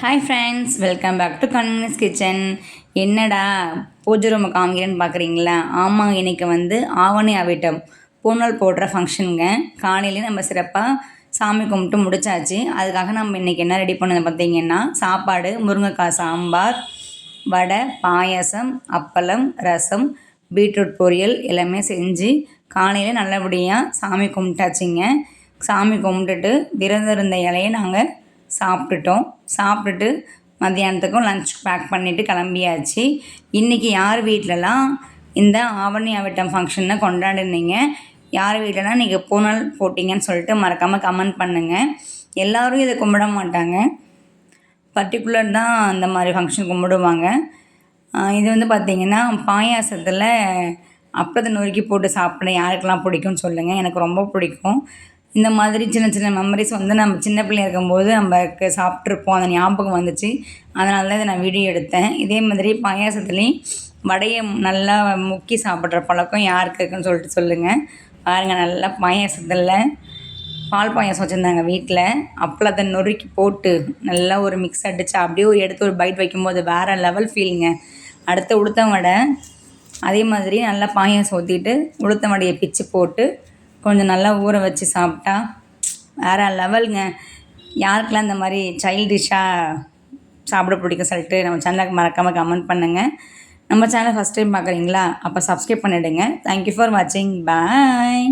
Hi friends welcome back to convenience kitchen என்னடா பூஜை room காமிக்கிறேன்னு பார்க்குறீங்களா ஆமாம் இன்றைக்கி வந்து ஆவணி அவிட்டம். பூநாள் போடுற ஃபங்க்ஷனுங்க காலையிலே நம்ம சிறப்பாக சாமி கும்பிட்டு முடிச்சாச்சு. அதுக்காக நம்ம இன்றைக்கி என்ன ரெடி பண்ணது பார்த்தீங்கன்னா சாப்பாடு முருங்கைக்காய் சாம்பார் வடை பாயாசம் அப்பளம் ரசம் பீட்ரூட் பொரியல் எல்லாமே செஞ்சு காலையில் நல்லபடியாக சாமி கும்பிட்டாச்சுங்க. சாமி கும்பிட்டுட்டு விரதம் இருந்த இலையை நாங்கள் சாப்பிட்டுட்டோம். சாப்பிட்டுட்டு மத்தியானத்துக்கும் லஞ்ச் பேக் பண்ணிவிட்டு கிளம்பியாச்சு. இன்றைக்கி யார் வீட்டிலலாம் இந்த ஆவணி அவிட்டம் ஃபங்க்ஷனை கொண்டாடினீங்க? யார் வீட்டிலலாம் நீங்கள் பூனல் போட்டிங்கன்னு சொல்லிட்டு மறக்காமல் கமெண்ட் பண்ணுங்கள் எல்லோரும் இதை கும்பிட மாட்டாங்க. பர்டிகுலர் தான் அந்த மாதிரி ஃபங்க்ஷன் கும்பிடுவாங்க. இது வந்து பார்த்திங்கன்னா பாயாசத்தில் அப்பத்தை நொறுக்கி போட்டு சாப்பிட யாருக்கெல்லாம் பிடிக்கும்னு சொல்லுங்கள் எனக்கு ரொம்ப பிடிக்கும். இந்த மாதிரி சின்ன சின்ன மெமரிஸ் வந்து நம்ம சின்ன பிள்ளையா இருக்கும்போது நமக்கு சாப்பிட்ருப்போம் அந்த ஞாபகம் வந்துச்சு. அதனால தான் இதை நான் வீடியோ எடுத்தேன். இதே மாதிரி பாயாசத்துலேயும் வடையை நல்லா முக்கி சாப்பிட்ற பழக்கம் யாருக்கு இருக்குன்னு சொல்லிட்டு சொல்லுங்கள் பாருங்கள் நல்லா பாயாசத்தில் பால் பாயாசம் வச்சுருந்தாங்க வீட்டில் அப்பளத்தை நொறுக்கி போட்டு நல்லா ஒரு மிக்ஸ் அடித்து அப்படியே ஒரு எடுத்து ஒரு பைட் வைக்கும்போது வேறு லெவல் ஃபீலிங்க அடுத்து உளுத்தம் வடை. அதே மாதிரி நல்லா பாயாசம் ஊற்றிட்டு உளுத்தம் வடையை பிச்சு போட்டு கொஞ்சம் நல்லா ஊற வச்சு சாப்பிட்டா வேறு லெவலுங்க. யாருக்கெல்லாம் இந்த மாதிரி சைல்டிஷாக சாப்பிட பிடிக்கும் சொல்லிட்டு நம்ம சேனலுக்கு மறக்காமல் கமெண்ட் பண்ணுங்கள் நம்ம சேனல் ஃபஸ்ட் டைம் பார்க்குறீங்களா? அப்போ சப்ஸ்கிரைப் பண்ணிவிடுங்க தேங்க்யூ ஃபார் வாட்சிங் பாய்